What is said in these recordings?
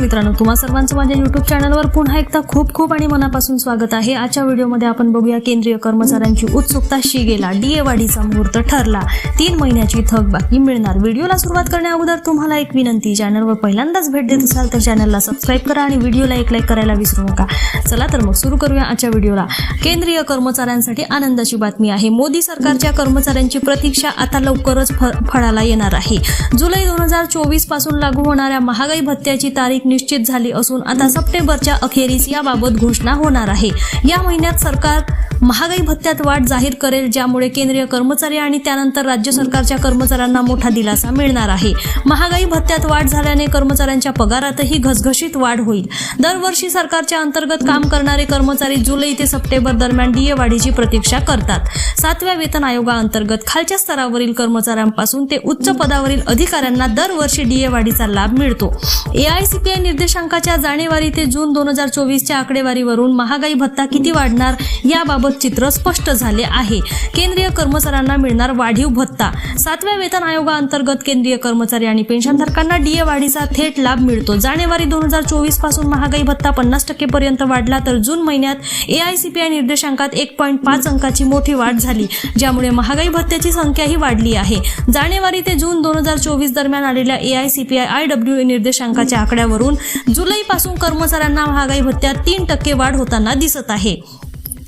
मित्रांनो तुम्हा सर्वांचं माझ्या युट्यूब चॅनलवर पुन्हा एकदा खूप खूप आणि मनापासून स्वागत आहे. आजच्या व्हिडिओमध्ये आपण बघूया केंद्रीय कर्मचाऱ्यांची उत्सुकता शिगेला डीए वाढीचा मुहूर्त ठरला. तीन महिन्याची थकबाकी मिळणार. व्हिडिओला सुरुवात करण्या अगोदर तुम्हाला एक विनंती चॅनलवर पहिल्यांदाच भेट देत असाल तर चॅनलला सबस्क्राईब करा आणि व्हिडिओला एक लाईक करायला विसरू नका. चला तर मग सुरू करूया आजच्या व्हिडिओला. केंद्रीय कर्मचाऱ्यांसाठी आनंदाची बातमी आहे. मोदी सरकारच्या कर्मचाऱ्यांची प्रतीक्षा आता लवकरच फळाला येणार आहे. जुलै दोन हजार चोवीसपासून लागू होणाऱ्या महागाई भत्त्याची तारीख निश्चित झाली असून आता सप्टेंबरच्या अखेरीस याबाबत घोषणा होणार आहे. या महिन्यात सरकार महागाई भत्त्यात वाढ जाहीर करेल ज्यामुळे केंद्रीय कर्मचारी आणि त्यानंतर राज्य सरकारच्या कर्मचाऱ्यांना मोठा दिलासा मिळणार आहे. महागाई भत्त्यात वाढ झाल्याने कर्मचाऱ्यांच्या पगारातही घसघशीत वाढ होईल. दरवर्षी सरकारच्या अंतर्गत काम करणारे कर्मचारी जुलै ते सप्टेंबर दरम्यान डीए वाढीची प्रतीक्षा करतात. सातव्या वेतन आयोगाअंतर्गत खालच्या स्तरावरील कर्मचाऱ्यांपासून ते उच्च पदावरील अधिकाऱ्यांना दरवर्षी डीए वाढीचा लाभ मिळतो. एआयसीपीआय निर्देशांकाच्या जानेवारी ते जून दोन हजार चोवीसच्या आकडेवारीवरून महागाई भत्ता किती वाढणार याबाबत चित्र स्पष्ट झाले आहे. केंद्रीय कर्मचाऱ्यांना मिळणार वाढीव भत्ता. सातव्या वेतन आयोगाअंतर्गत केंद्रीय कर्मचारी आणि पेन्शनधारकांना डीए वाढीचा थेट लाभ मिळतो. जानेवारी दोन हजार चोवीसपासून महागाई भत्ता पन्नास टक्केपर्यंत वाढला तर जून महिन्यात एआयसीपीआय निर्देशांकात एक पॉईंट पाच अंकाची मोठी वाढ झाली ज्यामुळे महागाई भत्त्याची संख्याही वाढली आहे. जानेवारी ते जून दोन हजार चोवीस दरम्यान आलेल्या एआयसीपीआय आय डब्ल्यू निर्देशांकाच्या आकड्यावरून जुलैपासून कर्मचाऱ्यांना महागाई भत्त्यात तीन टक्के वाढ होताना दिसत आहे.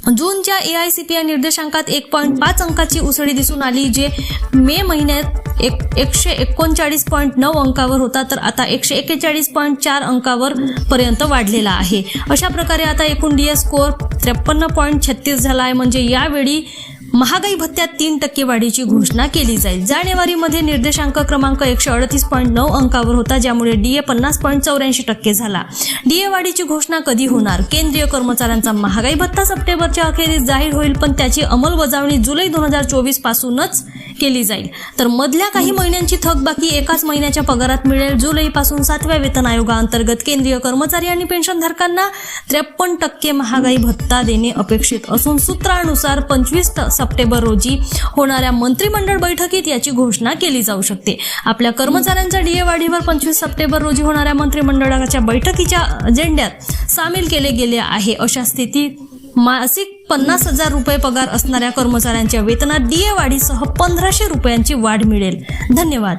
जूनच्या A I C P I निर्देशांकात एक पॉईंट पाच अंकाची उसळी दिसून आली जे मे महिन्यात एक एकशे एकोणचाळीस पॉईंट नऊ अंकावर होता तर आता एकशे एक्केचाळीस पॉईंट चार अंकावर पर्यंत वाढलेला आहे. अशा प्रकारे आता एकूण डी एस स्कोअर त्रेपन्न पॉईंट छत्तीस झाला आहे. म्हणजे यावेळी महागाई भत्त्यात तीन टक्के वाढीची घोषणा केली जाईल. जानेवारीमध्ये निर्देशांक क्रमांक एकशे अडतीस पॉईंट नऊ अंकावर होता ज्यामुळे डीए पन्नास पॉईंट चौऱ्याऐंशी टक्के झाला. डीए वाढीची घोषणा कधी होणार? केंद्रीय कर्मचाऱ्यांचा महागाई भत्ता सप्टेंबरच्या अखेरीस जाहीर होईल पण त्याची अंमलबजावणी जुलै दोन हजार चोवीस पासूनच केली जाईल. तर मधल्या काही महिन्यांची थकबाकी एकाच महिन्याच्या पगारात मिळेल. जुलैपासून सातव्या वेतन आयोगाअंतर्गत केंद्रीय कर्मचारी आणि पेन्शनधारकांना त्रेपन्न टक्के महागाई भत्ता देणे अपेक्षित असून सूत्रानुसार पंचवीस सप्टेंबर रोजी होणाऱ्या मंत्रिमंडळ बैठकीत याची घोषणा केली जाऊ शकते. आपल्या कर्मचाऱ्यांच्या डीए वाढीवर पंचवीस सप्टेंबर रोजी होणाऱ्या मंत्रिमंडळाच्या बैठकीच्या अजेंड्यात सामील केले गेले आहे अशा स्थितीत मासिक पन्नास हजार रुपये पगार असणाऱ्या कर्मचाऱ्यांच्या वेतनात डीए वाढीसह पंधराशे रुपयांची वाढ मिळेल. धन्यवाद.